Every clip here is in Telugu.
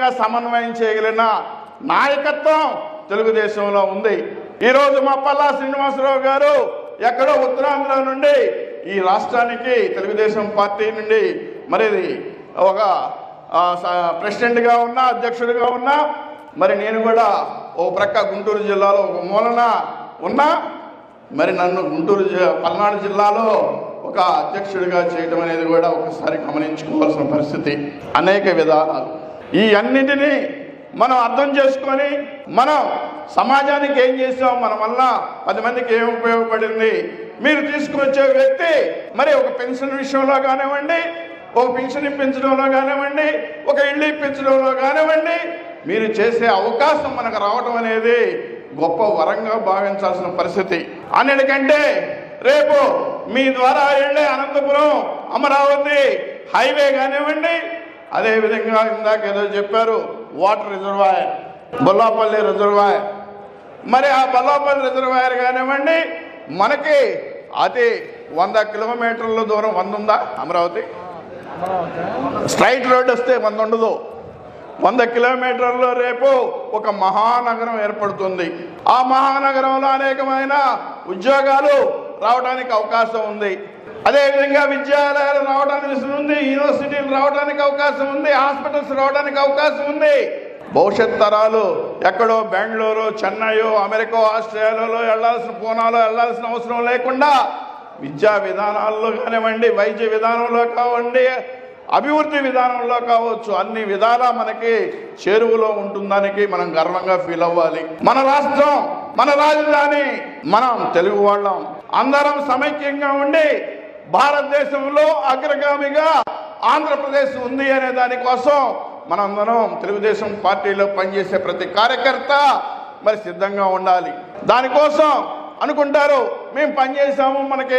సామాజికంగా సమన్వయం చేయగలిగిన నాయకత్వం తెలుగుదేశంలో ఉంది. ఈరోజు మా పల్లా శ్రీనివాసరావు గారు ఎక్కడో ఉత్తరాంధ్ర నుండి ఈ రాష్ట్రానికి తెలుగుదేశం పార్టీ నుండి మరి ఒక స- ప్రెసిడెంట్గా ఉన్నా అధ్యక్షుడిగా ఉన్నా మరి నేను కూడా ఓ ప్రక్క గుంటూరు జిల్లాలో ఒక మూలన ఉన్నా మరి నన్ను గుంటూరు పల్నాడు జిల్లాలో ఒక అధ్యక్షుడిగా చేయడం అనేది కూడా ఒకసారి గమనించుకోవాల్సిన పరిస్థితి. అనేక విధానాలు. ఈ అన్నింటినీ మనం అర్థం చేసుకొని మనం సమాజానికి ఏం చేసాం మన వల్ల పది మందికి ఏం ఉపయోగపడింది మీరు తీసుకొచ్చే వ్యక్తి మరి ఒక పెన్షన్ విషయంలో కానివ్వండి ఒక పెన్షన్ ఇప్పించడంలో కానివ్వండి ఒక ఇల్లు ఇప్పించడంలో కానివ్వండి మీరు చేసే అవకాశం మనకు రావడం అనేది గొప్ప వరంగా భావించాల్సిన పరిస్థితి. అన్నిటికంటే రేపు మీ ద్వారా వెళ్ళే అనంతపురం అమరావతి హైవే కానివ్వండి అదేవిధంగా ఇందాక ఏదో చెప్పారు వాటర్ రిజర్వాయర్ బొల్లాపల్లి రిజర్వాయర్ మరి ఆ బొల్లాపల్లి రిజర్వాయర్ కానివ్వండి మనకి అతి వంద కిలోమీటర్ల దూరం వంద ఉందా అమరావతి? స్ట్రైట్ రోడ్ వస్తే వంద ఉండదు. వంద కిలోమీటర్లు రేపు ఒక మహానగరం ఏర్పడుతుంది. ఆ మహానగరంలో అనేకమైన ఉద్యోగాలు రావడానికి అవకాశం ఉంది. అదేవిధంగా విద్యాలయాలు రావడానికి ఉంది యూనివర్సిటీలు రావడానికి అవకాశం ఉంది హాస్పిటల్స్ రావడానికి అవకాశం ఉంది. భవిష్యత్ తరాలు ఎక్కడో బెంగళూరు చెన్నైయో అమెరికా ఆస్ట్రేలియాలో వెళ్ళాల్సిన పూనాలో వెళ్ళాల్సిన అవసరం లేకుండా విద్యా విధానాల్లో కానివ్వండి వైద్య విధానంలో కావండి అభివృద్ధి విధానంలో కావచ్చు అన్ని విధాలా మనకి చేరువలో ఉంటుందానికి మనం గర్వంగా ఫీల్ అవ్వాలి. మన రాష్ట్రం మన రాజధాని మనం తెలుగు వాళ్ళం. అందరం సమైక్యంగా ఉండి భారతదేశంలో అగ్రగామిగా ఆంధ్రప్రదేశ్ ఉంది అనే దానికోసం మనందరం తెలుగుదేశం పార్టీలో పనిచేసే ప్రతి కార్యకర్త మరి సిద్ధంగా ఉండాలి. దానికోసం అనుకుంటారు మేము పనిచేసాము మనకి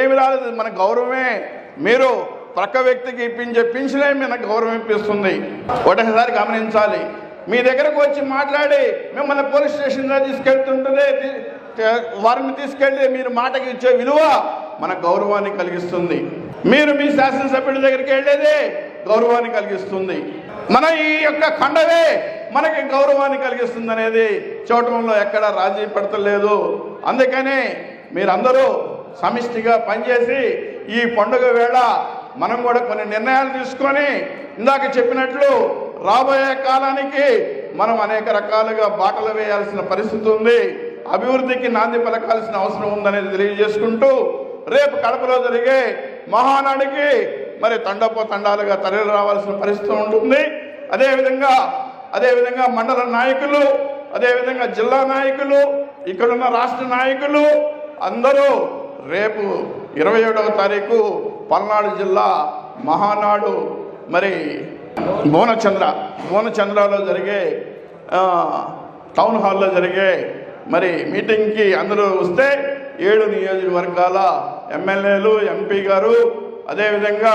ఏమి రాలేదు మన గౌరవమే. మీరు ప్రక్క వ్యక్తికి ఇప్పించే పింఛనే మనకు గౌరవం ఇప్పిస్తుంది. ఒకసారి గమనించాలి. మీ దగ్గరకు వచ్చి మాట్లాడి మిమ్మల్ని పోలీస్ స్టేషన్ దగ్గర తీసుకెళ్తుంటే వారిని తీసుకెళ్ళి మీరు మాటకి ఇచ్చే విలువ మన గౌరవాన్ని కలిగిస్తుంది. మీరు మీ శాసనసభ్యుల దగ్గరికి వెళ్ళేదే గౌరవాన్ని కలిగిస్తుంది. మన ఈ యొక్క కండవే మనకి గౌరవాన్ని కలిగిస్తుంది అనేది చూడటంలో ఎక్కడ రాజీ పడతలేదు. అందుకని మీరందరూ సమిష్టిగా పనిచేసి ఈ పండుగ వేళ మనం కూడా కొన్ని నిర్ణయాలు తీసుకొని ఇందాక చెప్పినట్లు రాబోయే కాలానికి మనం అనేక రకాలుగా బాటలు వేయాల్సిన పరిస్థితి ఉంది. అభివృద్ధికి నాంది పలకాల్సిన అవసరం ఉందనేది తెలియజేసుకుంటూ రేపు కడపలో జరిగే మహానాడికి మరి తండపో తండాలుగా తరలి రావాల్సిన పరిస్థితి ఉంటుంది. అదేవిధంగా అదేవిధంగా మండల నాయకులు అదేవిధంగా జిల్లా నాయకులు ఇక్కడున్న రాష్ట్ర నాయకులు అందరూ రేపు ఇరవై ఏడవ తారీఖు పల్నాడు జిల్లా మహానాడు మరి భువనచంద్ర భువనచంద్రలో జరిగే టౌన్ హాల్లో జరిగే మరి మీటింగ్కి అందరూ వస్తే ఏడు నియోజకవర్గాల ఎమ్మెల్యేలు ఎంపీ గారు అదేవిధంగా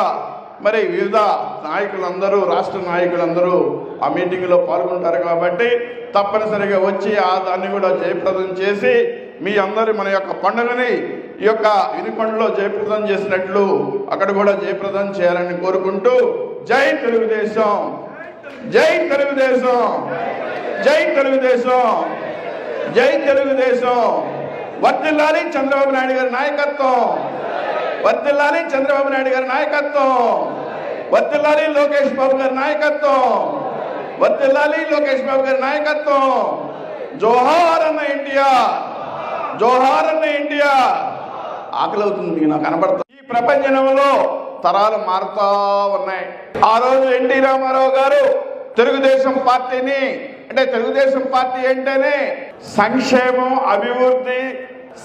మరి వివిధ నాయకులందరూ రాష్ట్ర నాయకులందరూ ఆ మీటింగ్లో పాల్గొంటారు కాబట్టి తప్పనిసరిగా వచ్చి ఆ దాన్ని కూడా జయప్రదం చేసి మీ అందరి మన యొక్క పండుగని ఈ యొక్క వినుకొండలో జయప్రదం చేసినట్లు అక్కడ కూడా జయప్రదం చేయాలని కోరుకుంటూ జై తెలుగుదేశం. జై తెలుగుదేశం. జై తెలుగుదేశం. జై తెలుగుదేశం. వర్దిల్లాలి చంద్రబాబు నాయుడు గారి నాయకత్వం. వర్దిల్లాలి చంద్రబాబు నాయుడు గారి నాయకత్వం. వర్దిల్లాలి లోకేష్ బాబు గారి నాయకత్వం. వర్దిల్లాలి లోకేష్ బాబు గారి నాయకత్వం. జోహార్ అన్న ఇండియా జోహార్ అన్న ఇండియా ఆకలి అవుతుంది నాకు కనబడుతుంది ఈ ప్రపంచంలో తరాలు మారుతా ఉన్నాయి. ఆ రోజు ఎన్టీ రామారావు గారు తెలుగుదేశం పార్టీని అంటే తెలుగుదేశం పార్టీ ఏంటనే సంక్షేమం అభివృద్ధి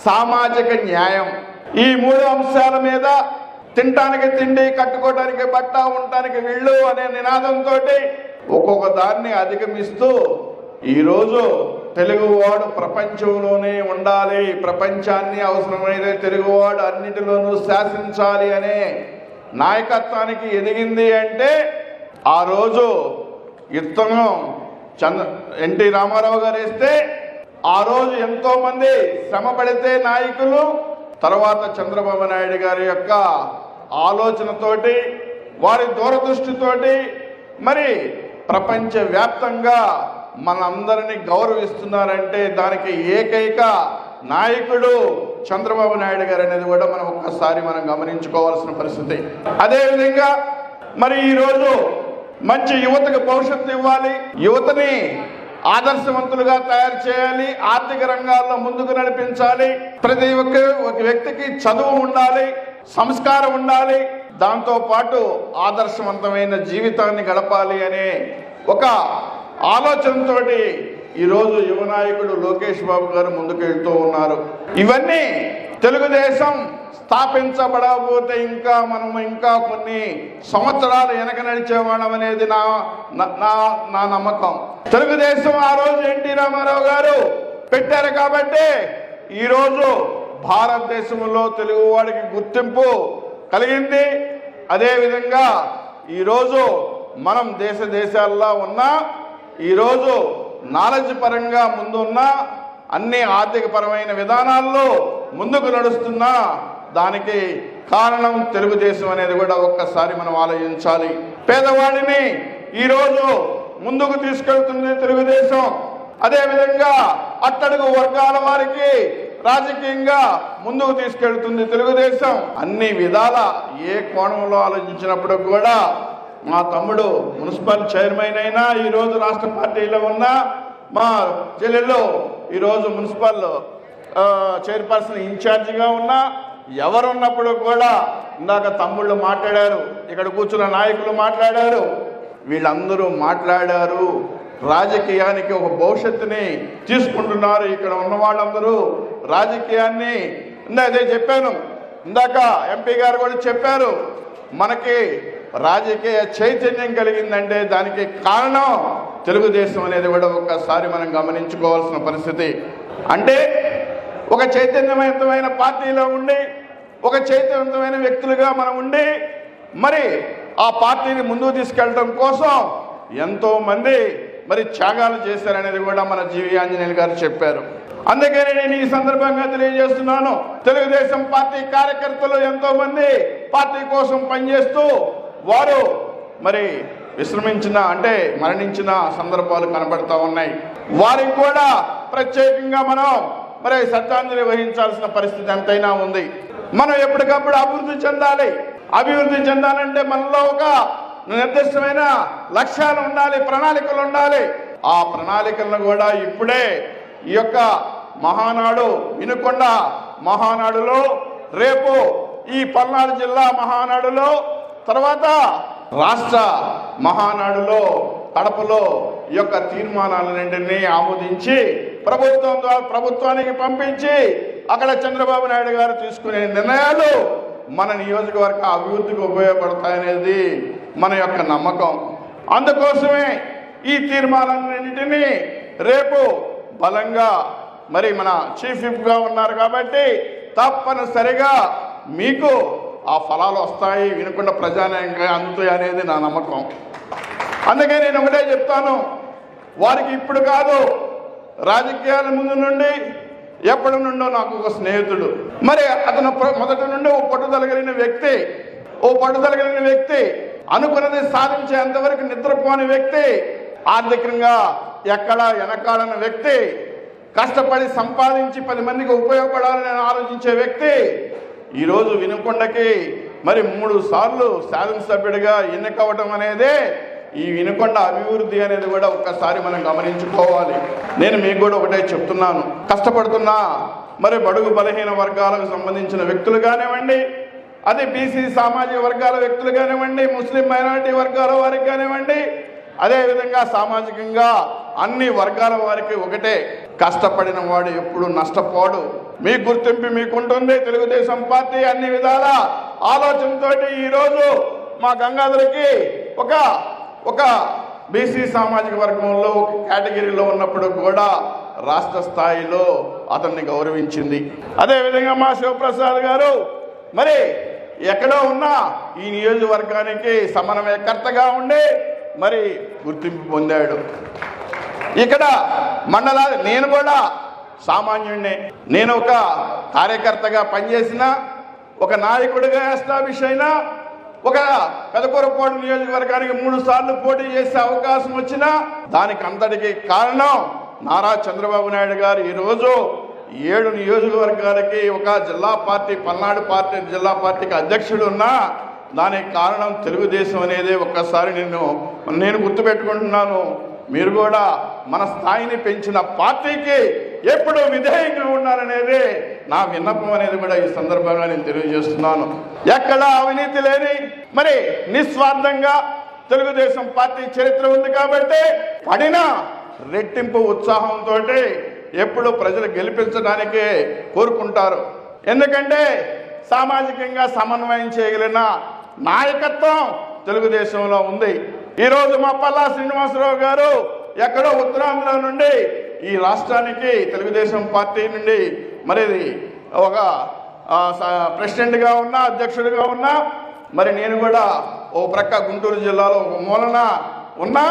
సామాజిక న్యాయం ఈ మూడు అంశాల మీద తినటానికి తిండి కట్టుకోవడానికి బట్ట ఉండటానికి వీళ్ళు అనే నినాదంతో ఒక్కొక్క దాన్ని అధిగమిస్తూ ఈరోజు తెలుగువాడు ప్రపంచంలోనే ఉండాలి. ప్రపంచాన్ని అవసరమైతే తెలుగువాడు అన్నిటిలోనూ శాసించాలి అనే నాయకత్వానికి ఎదిగింది అంటే ఆ రోజు ఇత్తనం చంద్ర ఎన్టీ రామారావు గారు వేస్తే ఆ రోజు ఎంతో మంది శ్రమ పడితే నాయకులు తర్వాత చంద్రబాబు నాయుడు గారి యొక్క ఆలోచనతోటి వారి దూరదృష్టితోటి మరి ప్రపంచ వ్యాప్తంగా మనందరినీ గౌరవిస్తున్నారంటే దానికి ఏకైక నాయకుడు చంద్రబాబు నాయుడు గారు అనేది కూడా మనం ఒక్కసారి మనం గమనించుకోవాల్సిన పరిస్థితి. అదేవిధంగా మరి ఈరోజు మంచి యువతకు భవిష్యత్తు ఇవ్వాలి యువతని ఆదర్శవంతులుగా తయారు చేయాలి ఆర్థిక రంగాల్లో ముందుకు నడిపించాలి ప్రతి ఒక్క ఒక వ్యక్తికి చదువు ఉండాలి సంస్కారం ఉండాలి దాంతో పాటు ఆదర్శవంతమైన జీవితాన్ని గడపాలి అనే ఒక ఆలోచనతోటి ఈరోజు యువ నాయకుడు లోకేష్ బాబు గారు ముందుకు వెళ్తూ ఉన్నారు. ఇవన్నీ తెలుగుదేశం స్థాపించబడకపోతే ఇంకా మనం ఇంకా కొన్ని సంవత్సరాలు వెనక నడిచేవాళ్ళం అనేది నా నా- నా నా నమ్మకం. తెలుగుదేశం ఆ రోజు ఎన్టీ రామారావు గారు పెట్టారు కాబట్టి ఈరోజు భారతదేశంలో తెలుగు వాడికి గుర్తింపు కలిగింది. అదేవిధంగా ఈరోజు మనం దేశ దేశాల్లో ఉన్నా ఈరోజు నాలెడ్జ్ పరంగా ముందున్న అన్ని ఆర్థిక పరమైన విధానాల్లో ముందుకు నడుస్తున్నా దానికి కారణం తెలుగుదేశం అనేది కూడా ఒక్కసారి మనం ఆలోచించాలి. పేదవాడిని ఈరోజు ముందుకు తీసుకెళ్తుంది తెలుగుదేశం. అదేవిధంగా అట్టడుగు వర్గాల వారికి రాజకీయంగా ముందుకు తీసుకెళ్తుంది తెలుగుదేశం. అన్ని విధాల ఏ కోణంలో ఆలోచించినప్పుడు కూడా మా తమ్ముడు మున్సిపల్ చైర్మన్ అయినా ఈరోజు రాష్ట్ర పార్టీలో ఉన్న మా జిల్లాలో ఈరోజు మున్సిపల్ చైర్పర్సన్ ఇన్ఛార్జిగా ఉన్నా ఎవరున్నప్పుడు కూడా ఇందాక తమ్ముళ్ళు మాట్లాడారు ఇక్కడ కూర్చున్న నాయకులు మాట్లాడారు వీళ్ళందరూ మాట్లాడారు. రాజకీయానికి ఒక భవిష్యత్తుని తీసుకుంటున్నారు ఇక్కడ ఉన్న వాళ్ళందరూ. రాజకీయాన్ని ఇందాక అదే చెప్పాను ఇందాక ఎంపీ గారు కూడా చెప్పారు మనకి రాజకీయ చైతన్యం కలిగిందంటే దానికి కారణం తెలుగుదేశం అనేది కూడా ఒక్కసారి మనం గమనించుకోవాల్సిన పరిస్థితి. అంటే ఒక చైతన్యవంతమైన పార్టీలో ఉండి ఒక చైతన్యవంతమైన వ్యక్తులుగా మనం ఉండి మరి ఆ పార్టీని ముందుకు తీసుకెళ్ళడం కోసం ఎంతో మంది మరి త్యాగాలు చేశారనేది కూడా మన జీవి ఆంజనేయులు గారు చెప్పారు. అందుకని నేను ఈ సందర్భంగా తెలియజేస్తున్నాను. తెలుగుదేశం పార్టీ కార్యకర్తలు ఎంతో మంది పార్టీ కోసం పనిచేస్తూ వారు మరి విశ్రమించిన అంటే మరణించిన సందర్భాలు కనబడతా ఉన్నాయి. వారికి కూడా ప్రత్యేకంగా మనం మరి శ్రద్ధాంజలి వహించాల్సిన పరిస్థితి ఎంతైనా ఉంది. మనం ఎప్పటికప్పుడు అభివృద్ధి చెందాలి. అభివృద్ధి చెందాలంటే మనలో ఒక నిర్దిష్టమైన లక్ష్యాలు ఉండాలి ప్రణాళికలు ఉండాలి. ఆ ప్రణాళికలను కూడా ఇప్పుడే ఈ యొక్క మహానాడు వినుకొండ మహానాడులో రేపు ఈ పల్నాడు జిల్లా మహానాడులో తర్వాత రాష్ట్ర మహానాడులో కడపలో ఈ యొక్క తీర్మానాలన్నింటినీ ఆమోదించి ప్రభుత్వం ద్వారా ప్రభుత్వానికి పంపించి అక్కడ చంద్రబాబు నాయుడు గారు తీసుకునే నిర్ణయాలు మన నియోజకవర్గ అభివృద్ధికి ఉపయోగపడతాయనేది మన యొక్క నమ్మకం. అందుకోసమే ఈ తీర్మానాలన్నింటినీ రేపు బలంగా మరి మన చీఫ్ విప్గా ఉన్నారు కాబట్టి తప్పనిసరిగా మీకు ఆ ఫలాలు వస్తాయి వినకుండా ప్రజానీయంగా అందుతాయి అనేది నా నమ్మకం. అందుకే నేను ఒకటే చెప్తాను వారికి ఇప్పుడు కాదు రాజకీయాల ముందు నుండి ఎప్పటి నుండో నాకు ఒక స్నేహితుడు. మరి అతను ప్ర- మొదటి నుండి ఓ పట్టుదల కలిగిన వ్యక్తి ఓ పట్టుదల కలిగిన వ్యక్తి అనుకున్నది సాధించేంతవరకు నిద్రపోని వ్యక్తి ఆర్థికంగా ఎక్కడ వెనకాడని వ్యక్తి కష్టపడి సంపాదించి పది మందికి ఉపయోగపడాలని ఆలోచించే వ్యక్తి ఈరోజు వినుకొండకి మరి మూడు సార్లు శాసనసభ్యుడిగా ఎన్నికవటం అనేదే ఈ వినుకొండ అభివృద్ధి అనేది కూడా ఒక్కసారి మనం గమనించుకోవాలి. నేను మీకు కూడా ఒకటే చెప్తున్నాను. కష్టపడుతున్నా మరి బడుగు బలహీన వర్గాలకు సంబంధించిన వ్యక్తులు కానివ్వండి అది బీసీ సామాజిక వర్గాల వ్యక్తులు కానివ్వండి ముస్లిం మైనారిటీ వర్గాల వారికి కానివ్వండి అదేవిధంగా సామాజికంగా అన్ని వర్గాల వారికి ఒకటే. కష్టపడిన వాడు ఎప్పుడు నష్టపోడు. మీ గుర్తింపు మీకుంటుంది. తెలుగుదేశం పార్టీ అన్ని విధాల ఆలోచనతోటి ఈరోజు మా గంగాధరికి ఒక ఒక బీసీ సామాజిక వర్గంలో ఒక కేటగిరీలో ఉన్నప్పుడు కూడా రాష్ట్ర స్థాయిలో అతన్ని గౌరవించింది. అదేవిధంగా మా శివప్రసాద్ గారు మరి ఎక్కడో ఉన్నా ఈ నియోజకవర్గానికి సమన్వయకర్తగా ఉండి మరి గుర్తింపు పొందాడు. ఇక్కడ మండల నేను కూడా సామాన్యుడిని నేను ఒక కార్యకర్తగా పనిచేసిన ఒక నాయకుడిగా ఎస్టాబ్లిష్ అయినా ఒక పెదకూరపాడు నియోజకవర్గానికి మూడు సార్లు పోటీ చేసే అవకాశం వచ్చినా దానికి అంతటికి కారణం నారా చంద్రబాబు నాయుడు గారు. ఈరోజు ఏడు నియోజకవర్గాలకి ఒక జిల్లా పార్టీ పల్నాడు పార్టీ జిల్లా పార్టీకి అధ్యక్షుడు ఉన్నా దానికి కారణం తెలుగుదేశం అనేది ఒక్కసారి నేను నేను గుర్తుపెట్టుకుంటున్నాను. మీరు కూడా మన స్థాయిని పెంచిన పార్టీకి ఎప్పుడు విధేయంగా ఉండాలనేది నా విన్నపం అనేది కూడా ఈ సందర్భంగా నేను తెలియజేస్తున్నాను. ఎక్కడ అవినీతి లేని మరి నిస్వార్థంగా తెలుగుదేశం పార్టీ చరిత్ర ఉంది కాబట్టి పడిన రెట్టింపు ఉత్సాహంతో ఎప్పుడు ప్రజలు గెలిపించడానికి కోరుకుంటారు. ఎందుకంటే సామాజికంగా సమన్వయం చేయగలిగిన నాయకత్వం తెలుగుదేశంలో ఉంది. ఈరోజు మా పల్లా శ్రీనివాసరావు గారు ఎక్కడో ఉత్తరాంధ్ర నుండి ఈ రాష్ట్రానికి తెలుగుదేశం పార్టీ నుండి మరి ఒక స- ప్రెసిడెంట్గా ఉన్నా అధ్యక్షుడిగా ఉన్నా మరి నేను కూడా ఓ ప్రక్క గుంటూరు జిల్లాలో ఒక మూలన ఉన్నా.